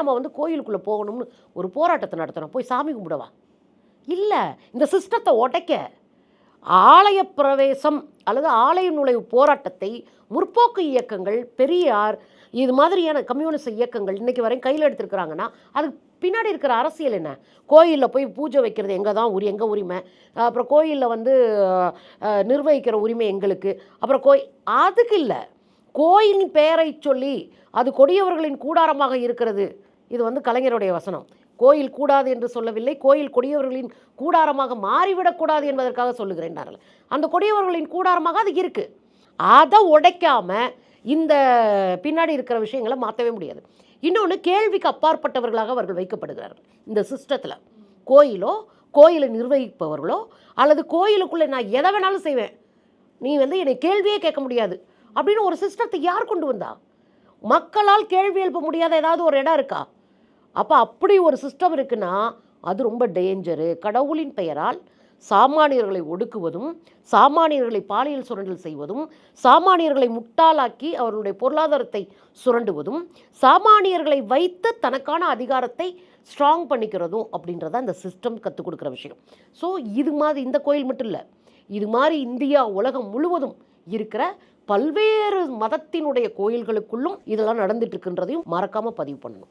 நம்ம வந்து கோயிலுக்குள்ளே போகணும்னு ஒரு போராட்டத்தை நடத்துகிறோம் போய் சாமி கும்பிடவா? இல்லை இந்த சிஸ்டத்தை உடைக்க ஆலய பிரவேசம் அல்லது ஆலய நுழைவு போராட்டத்தை முற்போக்கு இயக்கங்கள் பெரியார் இது மாதிரியான கம்யூனிஸ்ட் இயக்கங்கள் இன்றைக்கி வரையும் கையில் எடுத்திருக்கிறாங்கன்னா அதுக்கு பின்னாடி இருக்கிற அரசியல் என்ன? கோயிலில் போய் பூஜை வைக்கிறது எங்கே தான் உரி எங்கள் உரிமை? அப்புறம் கோயிலில் வந்து நிர்வகிக்கிற உரிமை எங்களுக்கு? அப்புறம் கோய் அதுக்கு இல்லை. கோயிலின் பெயரை சொல்லி அது கொடியவர்களின் கூடாரமாக இருக்கிறது. இது வந்து கலைஞருடைய வசனம். கோயில் கூடாது என்று சொல்லவில்லை. கோயில் கொடியவர்களின் கூடாரமாக மாறிவிடக்கூடாது என்பதற்காக சொல்லுகிறேன் அந்த கொடியவர்களின் கூடாரமாக அது இருக்குது அதை உடைக்காமல் இந்த பின்னாடி இருக்கிற விஷயங்களை மாற்றவே முடியாது. இன்னொன்று கேள்விக்கு அப்பாற்பட்டவர்களாக அவர்கள் வைக்கப்படுகிறார்கள். இந்த சிஸ்டத்தில். கோயிலோ கோயிலை நிர்வகிப்பவர்களோ அல்லது கோயிலுக்குள்ளே நான் எதை வேணாலும் செய்வேன். நீ வந்து என்னை கேள்வியே கேட்க முடியாது. அப்படின்னு ஒரு சிஸ்டத்தை யார் கொண்டு வந்தா? மக்களால் கேள்வி எழுப்ப முடியாத ஏதாவது ஒரு இடம் இருக்கா? அப்போ அப்படி ஒரு சிஸ்டம் இருக்குன்னா அது ரொம்ப டேஞ்சரு கடவுளின் பெயரால் சாமானியர்களை ஒடுக்குவதும் சாமானியர்களை பாலியல் சுரண்டல் செய்வதும் சாமானியர்களை முட்டாளாக்கி அவர்களுடைய பொருளாதாரத்தை சுரண்டுவதும் சாமானியர்களை வைத்து தனக்கான அதிகாரத்தை ஸ்ட்ராங் பண்ணிக்கிறதும் அப்படின்றத அந்த சிஸ்டம் கற்றுக் கொடுக்குற விஷயம். ஸோ இது மாதிரி இந்த கோயில் மட்டும் இல்லை இது மாதிரி இந்தியா உலகம் முழுவதும் இருக்கிற பல்வேறு மதத்தினுடைய கோயில்களுக்குள்ளும் இதெல்லாம் நடந்துட்டு இருக்குன்றதையும் மறக்காமல் பதிவு பண்ணணும்.